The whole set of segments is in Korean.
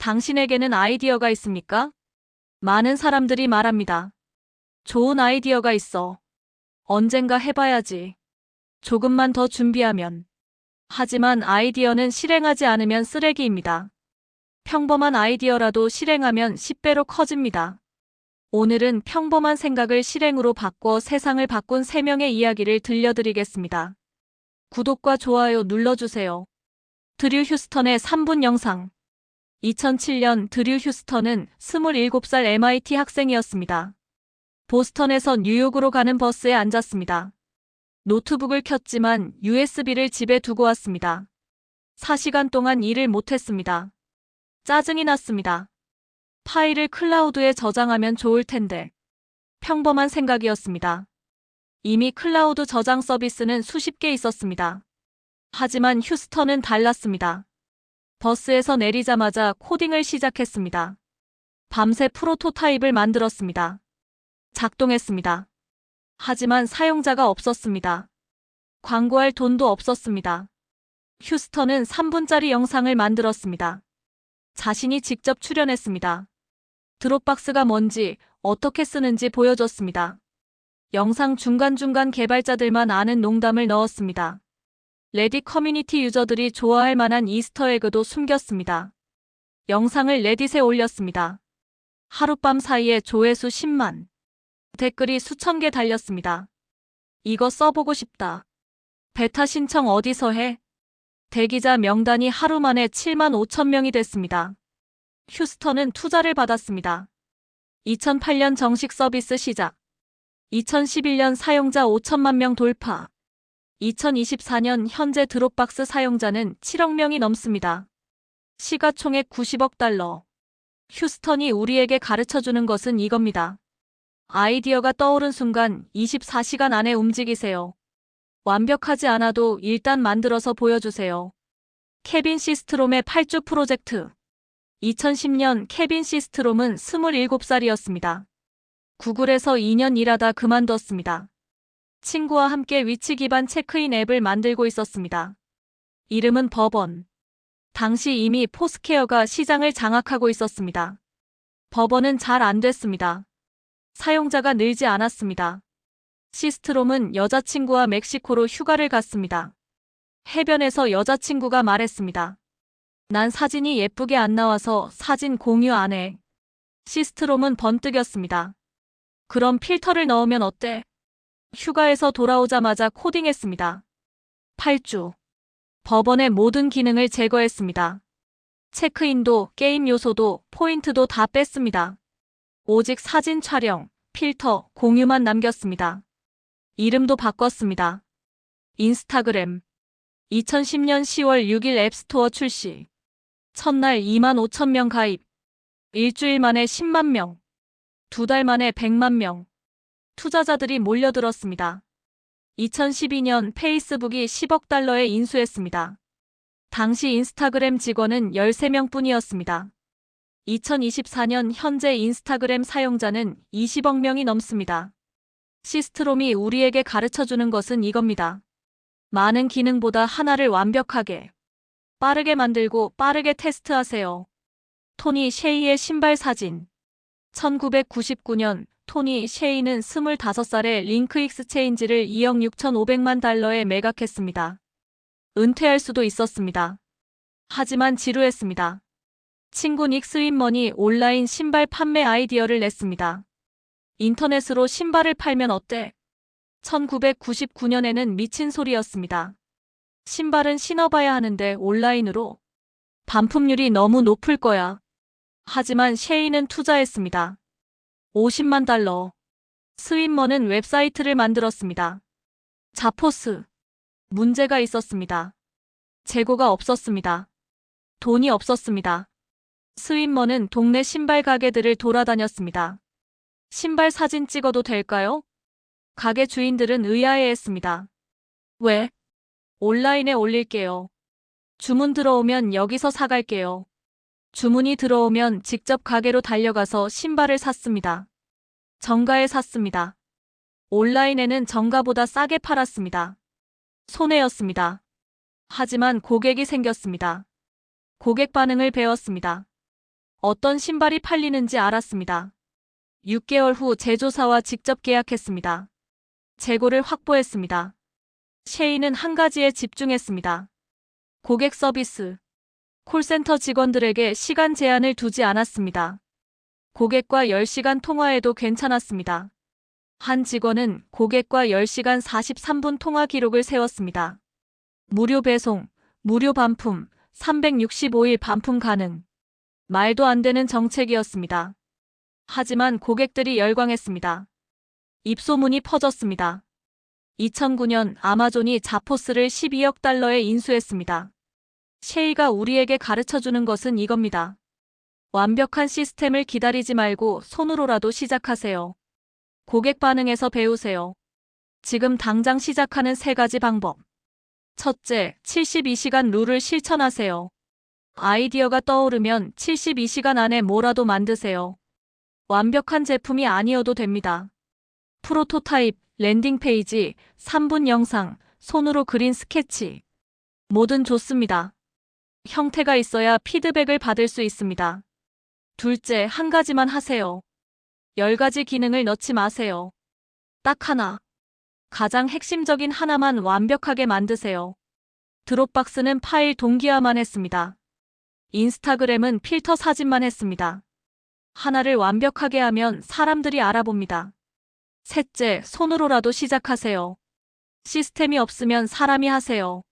당신에게는 아이디어가 있습니까? 많은 사람들이 말합니다. 좋은 아이디어가 있어. 언젠가 해봐야지. 조금만 더 준비하면. 하지만 아이디어는 실행하지 않으면 쓰레기입니다. 평범한 아이디어라도 실행하면 10배로 커집니다. 오늘은 평범한 생각을 실행으로 바꿔 세상을 바꾼 3명의 이야기를 들려드리겠습니다. 구독과 좋아요 눌러주세요. 드류 휴스턴의 3분 영상. 2007년 드류 휴스턴은 27살 MIT 학생이었습니다. 보스턴에서 뉴욕으로 가는 버스에 앉았습니다. 노트북을 켰지만 USB를 집에 두고 왔습니다. 4시간 동안 일을 못했습니다. 짜증이 났습니다. 파일을 클라우드에 저장하면 좋을 텐데. 평범한 생각이었습니다. 이미 클라우드 저장 서비스는 수십 개 있었습니다. 하지만 휴스턴은 달랐습니다. 버스에서 내리자마자 코딩을 시작했습니다. 밤새 프로토타입을 만들었습니다. 작동했습니다. 하지만 사용자가 없었습니다. 광고할 돈도 없었습니다. 휴스턴은 3분짜리 영상을 만들었습니다. 자신이 직접 출연했습니다. 드롭박스가 뭔지 어떻게 쓰는지 보여줬습니다. 영상 중간중간 개발자들만 아는 농담을 넣었습니다. 레딧 커뮤니티 유저들이 좋아할 만한 이스터에그도 숨겼습니다. 영상을 레딧에 올렸습니다. 하룻밤 사이에 조회수 10만. 댓글이 수천 개 달렸습니다. 이거 써보고 싶다. 베타 신청 어디서 해? 대기자 명단이 하루 만에 7만 5천 명이 됐습니다. 휴스턴은 투자를 받았습니다. 2008년 정식 서비스 시작. 2011년 사용자 5천만 명 돌파. 2024년 현재 드롭박스 사용자는 7억 명이 넘습니다. 시가총액 90억 달러. 휴스턴이 우리에게 가르쳐 주는 것은 이겁니다. 아이디어가 떠오른 순간 24시간 안에 움직이세요. 완벽하지 않아도 일단 만들어서 보여주세요. 케빈 시스트롬의 8주 프로젝트. 2010년 케빈 시스트롬은 27살이었습니다. 구글에서 2년 일하다 그만뒀습니다. 친구와 함께 위치 기반 체크인 앱을 만들고 있었습니다. 이름은 버번. 당시 이미 포스케어가 시장을 장악하고 있었습니다. 버번은 잘 안 됐습니다. 사용자가 늘지 않았습니다. 시스트롬은 여자친구와 멕시코로 휴가를 갔습니다. 해변에서 여자친구가 말했습니다. 난 사진이 예쁘게 안 나와서 사진 공유 안 해. 시스트롬은 번뜩였습니다. 그럼 필터를 넣으면 어때? 휴가에서 돌아오자마자 코딩했습니다. 8주. 법원의 모든 기능을 제거했습니다. 체크인도 게임 요소도 포인트도 다 뺐습니다. 오직 사진 촬영, 필터, 공유만 남겼습니다. 이름도 바꿨습니다. 인스타그램. 2010년 10월 6일 앱스토어 출시. 첫날 2만 5천 명 가입. 일주일 만에 10만 명. 두 달 만에 100만 명. 투자자들이 몰려들었습니다. 2012년 페이스북이 10억 달러에 인수했습니다. 당시 인스타그램 직원은 13명 뿐이었습니다. 2024년 현재 인스타그램 사용자는 20억 명이 넘습니다. 시스트롬이 우리에게 가르쳐 주는 것은 이겁니다. 많은 기능보다 하나를 완벽하게, 빠르게 만들고 빠르게 테스트하세요. 토니 셰이의 신발 사진. 1999년 토니 셰이는 25살에 링크 익스체인지를 2억 6,500만 달러에 매각했습니다. 은퇴할 수도 있었습니다. 하지만 지루했습니다. 친구 닉 스윈머니 온라인 신발 판매 아이디어를 냈습니다. 인터넷으로 신발을 팔면 어때? 1999년에는 미친 소리였습니다. 신발은 신어봐야 하는데 온라인으로 반품률이 너무 높을 거야. 하지만 셰이는 투자했습니다. 50만 달러. 스윈머는 웹사이트를 만들었습니다. 자포스. 문제가 있었습니다. 재고가 없었습니다. 돈이 없었습니다. 스윈머는 동네 신발 가게들을 돌아다녔습니다. 신발 사진 찍어도 될까요? 가게 주인들은 의아해했습니다. 왜? 온라인에 올릴게요. 주문 들어오면 여기서 사갈게요. 주문이 들어오면 직접 가게로 달려가서 신발을 샀습니다. 정가에 샀습니다. 온라인에는 정가보다 싸게 팔았습니다. 손해였습니다. 하지만 고객이 생겼습니다. 고객 반응을 배웠습니다. 어떤 신발이 팔리는지 알았습니다. 6개월 후 제조사와 직접 계약했습니다. 재고를 확보했습니다. 셰이는 한 가지에 집중했습니다. 고객 서비스. 콜센터 직원들에게 시간 제한을 두지 않았습니다. 고객과 10시간 통화해도 괜찮았습니다. 한 직원은 고객과 10시간 43분 통화 기록을 세웠습니다. 무료 배송, 무료 반품, 365일 반품 가능. 말도 안 되는 정책이었습니다. 하지만 고객들이 열광했습니다. 입소문이 퍼졌습니다. 2009년 아마존이 자포스를 12억 달러에 인수했습니다. 셰이가 우리에게 가르쳐 주는 것은 이겁니다. 완벽한 시스템을 기다리지 말고 손으로라도 시작하세요. 고객 반응에서 배우세요. 지금 당장 시작하는 세 가지 방법. 첫째, 72시간 룰을 실천하세요. 아이디어가 떠오르면 72시간 안에 뭐라도 만드세요. 완벽한 제품이 아니어도 됩니다. 프로토타입, 랜딩 페이지, 3분 영상, 손으로 그린 스케치. 뭐든 좋습니다. 형태가 있어야 피드백을 받을 수 있습니다. 둘째, 한 가지만 하세요. 열 가지 기능을 넣지 마세요. 딱 하나. 가장 핵심적인 하나만 완벽하게 만드세요. 드롭박스는 파일 동기화만 했습니다. 인스타그램은 필터 사진만 했습니다. 하나를 완벽하게 하면 사람들이 알아봅니다. 셋째, 손으로라도 시작하세요. 시스템이 없으면 사람이 하세요.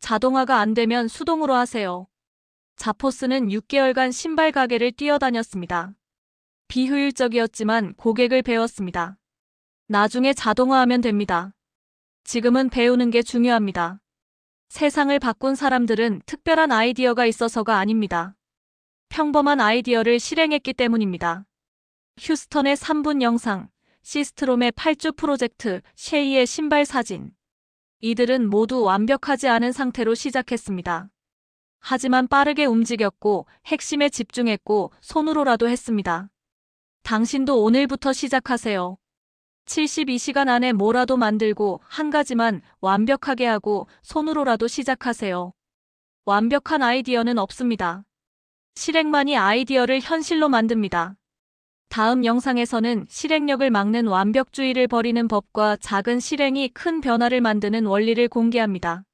자동화가 안 되면 수동으로 하세요. 자포스는 6개월간 신발 가게를 뛰어다녔습니다. 비효율적이었지만 고객을 배웠습니다. 나중에 자동화하면 됩니다. 지금은 배우는 게 중요합니다. 세상을 바꾼 사람들은 특별한 아이디어가 있어서가 아닙니다. 평범한 아이디어를 실행했기 때문입니다. 휴스턴의 3분 영상, 시스트롬의 8주 프로젝트, 셰이의 신발 사진. 이들은 모두 완벽하지 않은 상태로 시작했습니다. 하지만 빠르게 움직였고 핵심에 집중했고 손으로라도 했습니다. 당신도 오늘부터 시작하세요. 72시간 안에 뭐라도 만들고 한 가지만 완벽하게 하고 손으로라도 시작하세요. 완벽한 아이디어는 없습니다. 실행만이 아이디어를 현실로 만듭니다. 다음 영상에서는 실행력을 막는 완벽주의를 버리는 법과 작은 실행이 큰 변화를 만드는 원리를 공개합니다.